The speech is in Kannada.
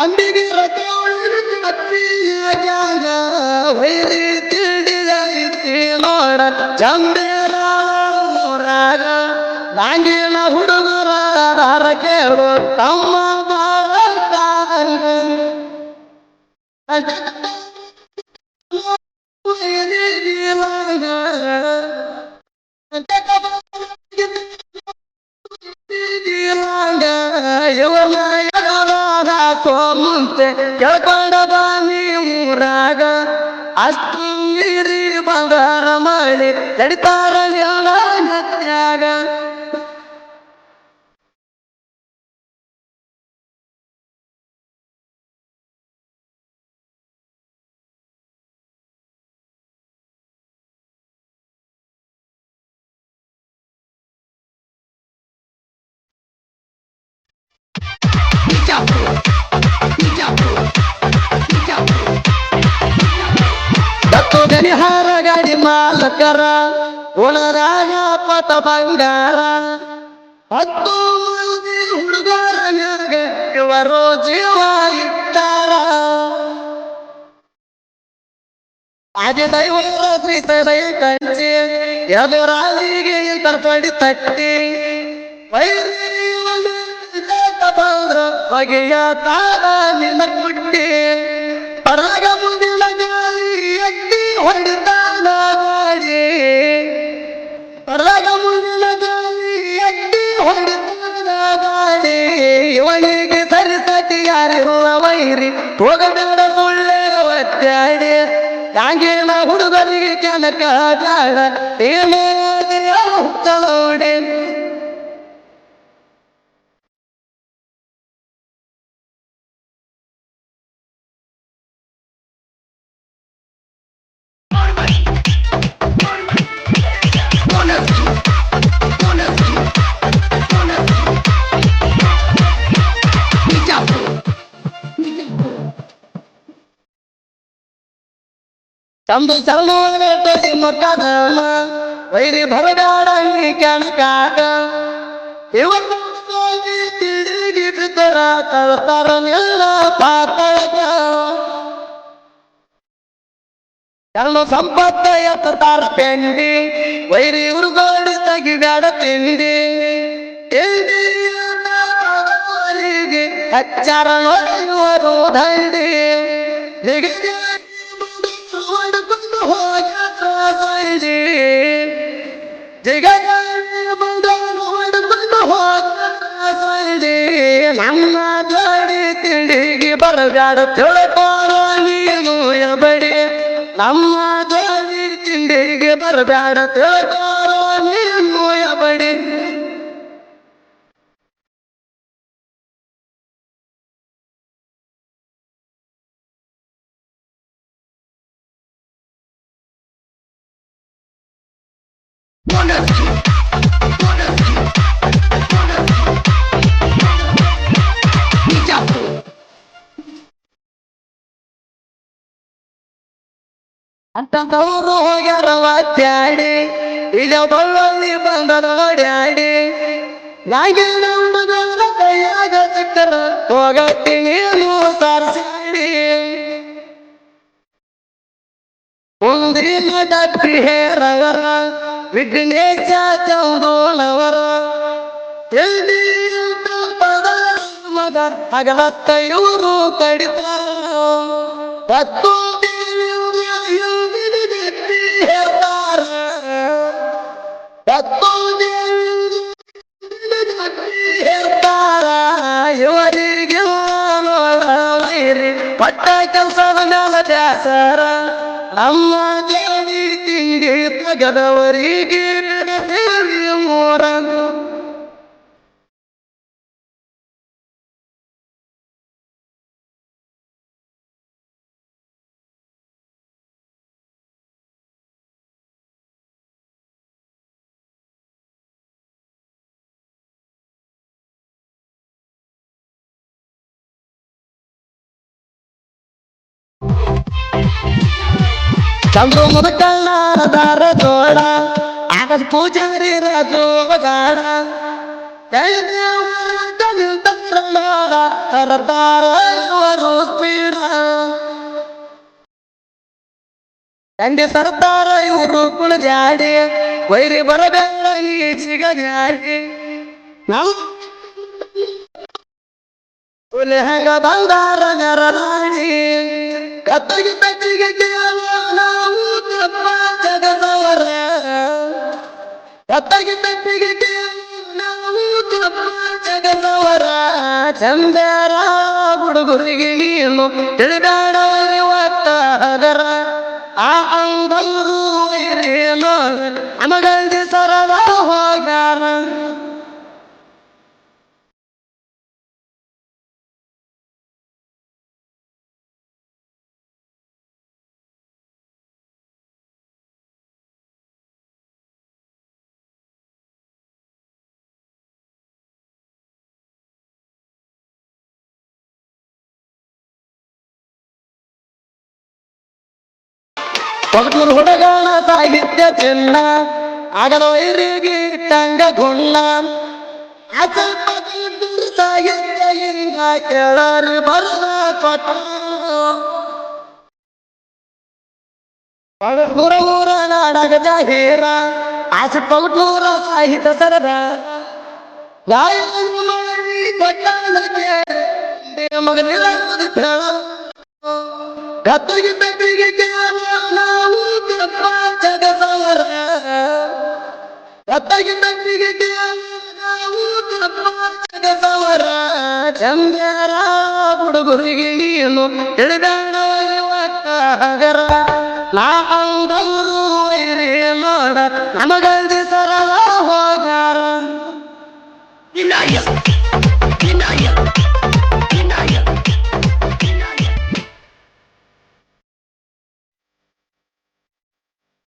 ಅಂಬಿಗೆ ವೈರಿ ತಿಳಿದ ನೋಡ ಚಂಬೇರ ಊರಾಗ ನಾಂಗಿನ ಹುಡುಗರ ಕೇಳು ತಮ್ಮ ಮುಂತೆ ಕೇಳ್ಕೊಂಡ ಬಾನಿ ಊರಾಗ ಅಷ್ಟು ಮೀರಿ ಬಂಗಾರ ಮಾಡಿ ತಡಿತಾರ ನತ್ಯಾಗ ದತ್ತು ಗಡಿಹಾರ ಗಾಡಿ ಮಾಲಕರ ಉಳರಾಗ ಪತ ಬಂಗಾರ. ಹತ್ತು ಮಂದಿ ಹುಡುಗರ ಇವರು ಜೀವ ಇಟ್ಟಾರ ಆದಿ ದೈವರ ಪ್ರೀತದೈ ಕಂಚಿ, ಎದುರಾಳಿಗೆ ತರ್ಪಡಿ ತಟ್ಟಿ. ಬಂದ್ರ ಬಗೆಯ ತಾರ ನಿನ್ನ ಕುಟ್ಟಿ. ಪರಾಗ ಮುಂದೆ ಗಾಳಿ ಎತ್ತಿ ಹೊಡಿತಾನ ಗಾಡಿ ಇವನಿಗೆ ಸರಿಸತಿ ಯಾರಿರುವ ವೈರಿ ಹೋಗಬೇಡ ಸುಳ್ಳೆ ಒತ್ತಾಡಿ ಯಾಂಗಿನ ಹುಡುಗರಿಗೆ ಕೆನಕ ಜಾಡ ಏನೇ ಹುಟ್ಟಲೋಡೆ. ಚಂದು ಚಲುವನೆ ಮಕ್ಕದಮ್ಮ ವೈರಿ ಭರದಾಡ ಕಣಕಾಗ. ಇವತ್ತು ತಿರುಗಿ ಬಿದ್ದರ ತರ್ತಾರ ಎಲ್ಲ ಪಾತಳಗ ಕಣ್ಣು ಸಂಪತ್ತ ಎತ್ತಾರ ಪೆಂಡಿ, ವೈರಿ ಉರುಗೋಡಿ ತೆಗಿಬ್ಯಾಡ ತಿಂಡಿ. ಹಚ್ಚಾರ ನೋಡಿ ದಂಡಿ ಹೋಗಿ ನಮ್ಮ ಗಾಡಿ ತಿಂಡಿಗೆ ಬರಬ್ಯಾಡ. ತಿಳ್ಕೋಣ ನೀನು ನಮ್ಮ ಗಾಡಿ ತಿಂಡಿಗೆ ಬರಬ್ಯಾಡ. ತಿಳ್ಕೋಣ ಅಂತವರು ಹೋಗ್ಯಾರ ಒತ್ತಾಡಿ ಇದ ಬಳ್ಳಿ ಬಂದ ನೋಡ್ಯಾಡಿ ನಾಗಿನ ಹುಡುಗರ ಕೈಯಾಗ ಸಿಕ್ಕರ ಹೋಗಟ್ಟಿ ನೀನು ಸಾರಿಸಾಡಿ ಒಂದಿನ ಡಾಕ್ಟ್ರಿ ವಿಘ್ನೇಶ ಚೌದೋಳವರ ಎಲ್ಲಿ ಮಗ ಹಗಲತ್ತ ಇವರು ಕಡಿತ ಹತ್ತು ಇವರಿಗೆ ವೈರಿ. ಪಟ್ಟ ಕೆಲಸದ ಮೇಲೆ ದಾಸರ ನಮ್ಮ ಗದವರಿಗೆ ಮೋರನು Thank you. ಚಂದ್ರು ಮುದಕಣ್ಣ ದಾರ ಜೋಡ ಆಗದ ಪೂಜಾರಿ ರಾಜು ಗಾಡ ತಂದೆ ಸರ್ದಾರ ಇವರು ಕುಳಜಾಡಿ ವೈರಿ ಬರಬೇಡ ಈ ಸಿಗಜಾಡಿ ನಾವು ಹಂಗ ಬಂಗಾರ ನೆರರಾಣಿ ಕತ್ತಗಿ ಬೆಚ್ಚಿಗೆ ನಾವು ತಪ್ಪ ಜಗದವರ. ಕತ್ತಗಿ ಬೆಚ್ಚಿಗೆ ನಾವು ತಪ್ಪ ಜಗದವರ. ಚಂದರ ಹುಡುಗರಿಗೆ ನೀನು ತಿಳಿದಾಡ ಇವತ್ತ ಅದರ ಆ ಏನೋ ನಮಗಲ್ದಿ ಸರದ ಹೋಗ್ಯಾರ ಪಗಟೂರು ಹುಡುಗಾಣ ಸಾಹಿತ್ಯ ಚಿನ್ನ, ಆಗದ ತಂಗ ಗುಣ್ಣ. ಹಿಂಗ ಕೇಳರಿ ಬರದ ಕೊಟ್ಟ. ಪಗಟೂರ ಊರ ನಾಡಗ ಜಾಹೀರ, ಆಸೆ ಪಗಟೂರ ಸಾಹಿತ್ಯ ಸರದ. ಗಾಯನ ಮಾಡಿ ಕೊಟ್ಟಾನಕ್ಕೆ ಮಗನಿಲ್ಲ ಗತ್ತಿಗೆ ಬೆಟ್ಟಿಗೆ ನಾವು ಚಂದರ ಹುಡುಗರಿಗೆ ಏನು ನಮಗಲ್ದಿ